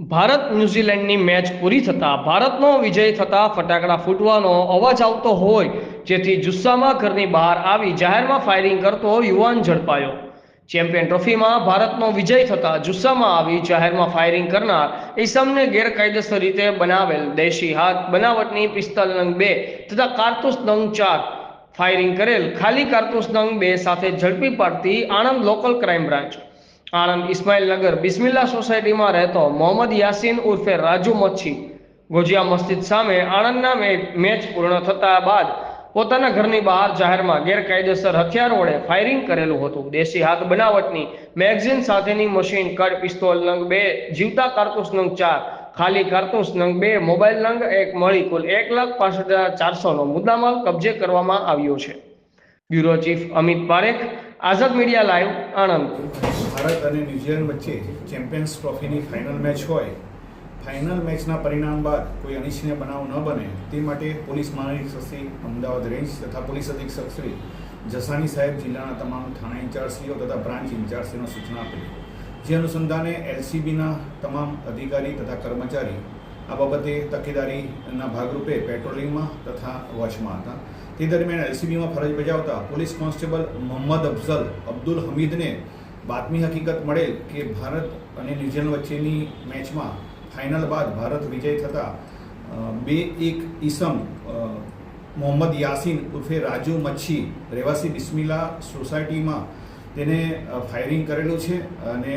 Bharat ન્યૂઝીલેન્ડની match પૂરી થતાં, ભારતનો વિજય થતાં ફટાકડા ફૂટવાનો અવાજ આવતો હોય, જેથી જુસ્સામાં ઘરની બહાર આવી જાહેરમાં ફાયરિંગ કરતો યુવાન ઝડપાયો. ચેમ્પિયન ટ્રોફીમાં ભારતનો વિજય થતાં જુસ્સામાં આવી જાહેરમાં ફાયરિંગ કરનાર ઇસમને ગેરકાયદેસર રીતે બનાવેલ દેશી હાથ, બનાવટની પિસ્તલ નંગ બે તથા કારતૂસ નંગ ચાર. ફાયરિંગ કરેલ ખાલી કારતૂસ નંગ બે સાથે ઝડપી પાડતી Anand local crime branch Anand Ismail Nagar Bismilla સોસાયટીમાં રહેતો મોહમ્મદ યાસીન ઉર્ફે રાજુ મચ્છી ગોજિયા મસ્જિદ સામે આણંદના મેચ પૂર્ણ થતા બાદ પોતાના ઘરની બહાર જાહેરમાં ગેરકાયદેસર હથિયાર વડે ફાયરિંગ કરેલું હતું. દેશી હાથ બનાવટની મેગઝીન સાથેની મશીન, કડ, પિસ્તોલ, નંગ બે, જીવતા કારતૂસ નંગ ચાર, ખાલી કારતૂસ નંગ બે, મોબાઈલ નંગ એક મળી કુલ એક લાખ પાસઠ હજાર ચારસોનો મુદ્દામાલ કબજે કરવામાં આવ્યો છે. Bureau chief Amit Parekh, Azad media live, Anand. Bharat અને ન્યુઝીલેન્ડ વચ્ચે ચેમ્પિયન્સ ટ્રોફીની ફાઇનલ મેચ હોય, ફાઇનલ મેચના પરિણામ બાદ કોઈ અનિચ્છનીય બનાવ ન બને, તે માટે પોલીસ મહાનિરીક્ષક શ્રી અમદાવાદ રેન્જ તથા પોલીસ અધિક્ષક શ્રી જસાણી સાહેબ જિલ્લાના તમામ થાણા ઇન્ચાર્જશ્રીઓ તથા બ્રાન્ચ ઇન્ચાર્જશ્રીનો સૂચના આપી. જે અનુસંધાને એલસીબીના તમામ અધિકારી તથા કર્મચારી આ બાબતે તકેદારીના ભાગરૂપે પેટ્રોલિંગમાં તથા વોચમાં હતા. તે દરમિયાન એલસીબીમાં ફરજ બજાવતા પોલીસ કોન્સ્ટેબલ મોહમ્મદ અફઝલ અબ્દુલ હમીદને બાતમી હકીકત મળેલ કે ભારત અને ન્યુઝીલેન્ડ વચ્ચેની મેચમાં ફાઇનલ બાદ ભારત વિજય થતાં બે એક ઈસમ મોહમ્મદ યાસીન ઉર્ફે રાજુ મચ્છી રહેવાસી બિસ્મિલા સોસાયટીમાં તેને ફાયરિંગ કરેલું છે અને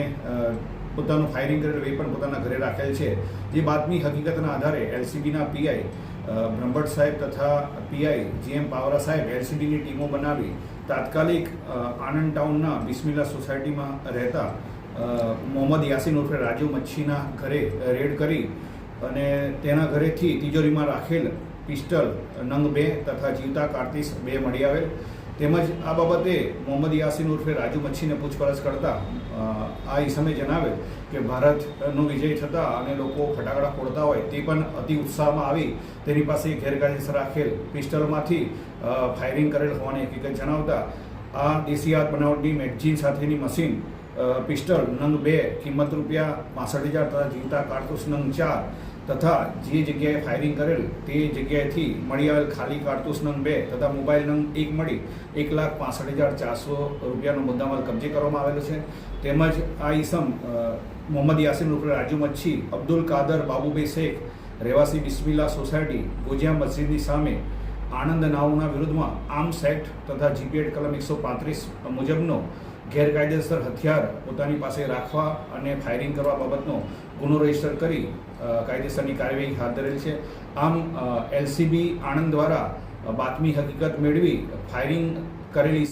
પોતાનું ફાયરિંગ કરેલું એ પણ પોતાના ઘરે રાખેલ છે. જે બાતમી હકીકતના આધારે એલસીબીના પીઆઈ બ્રહ્મભટ્ટ સાહેબ તથા પીઆઈ જીએમ પાવરા સાહેબ એલસીબીની ટીમો બનાવી તાત્કાલિક આણંદ ટાઉનના બિસ્મિલ્લા સોસાયટીમાં રહેતા મોહમ્મદ યાસીન ઉર્ફે રાજુ મચ્છીના ઘરે રેડ કરી અને તેના ઘરેથી તિજોરીમાં રાખેલ પિસ્ટલ નંગ બે તથા જીવતા કાર્તિસ બે મળી આવેલ. તેમજ આ બાબતે મોહમ્મદ યાસીન ઉર્ફે રાજુ મચ્છીને પૂછપરછ કરતા આ ઈસમે જણાવેલ કે ભારતનો વિજય થતાં અને લોકો ફટાકડા ફોડતા હોય તે પણ અતિ ઉત્સાહમાં આવી તેની પાસે ગેરકાયદેસર રાખેલ પિસ્ટલમાંથી ફાયરિંગ કરેલ હોવાની હકીકત જણાવતા, આ દેશી હાથ બનાવટની મેગઝીન સાથેની મશીન પિસ્ટલ નંગ બે કિંમત રૂપિયા પાસઠ હજાર તથા જીવતા કારતૂસ નંગ ચાર તથા જે જગ્યાએ ફાયરિંગ કરેલ તે જગ્યાએથી મળી આવેલ ખાલી કારતૂસ નંગ બે તથા મોબાઈલ નંગ એક મળી એક લાખ પાસઠ હજાર ચારસો રૂપિયાનો મુદ્દામાલ કબજે કરવામાં આવેલો છે. તેમજ આ ઈસમ અ, મોહમ્મદ યાસીન રૂપિયા રાજુ મચ્છી અબ્દુલ કાદર બાબુભાઈ શેખ રહેવાસી બિસ્મિલ્લા સોસાયટી ગોજિયા મસ્જિદની સામે આણંદ નાઉના વિરુદ્ધમાં આર્મ્સ એક્ટ તથા જીપીએડ કલમ એકસો પાંત્રીસ મુજબનો ગેરકાયદેસર હથિયાર પોતાની પાસે રાખવા અને ફાયરિંગ કરવા બાબતનો ગુનો રજિસ્ટર કરી કાયદેસરની કાર્યવાહી હાથ ધરેલ છે. આમ એલસીબી આણંદ દ્વારા બાતમી હકીકત મેળવી ફાયરિંગ કરેલી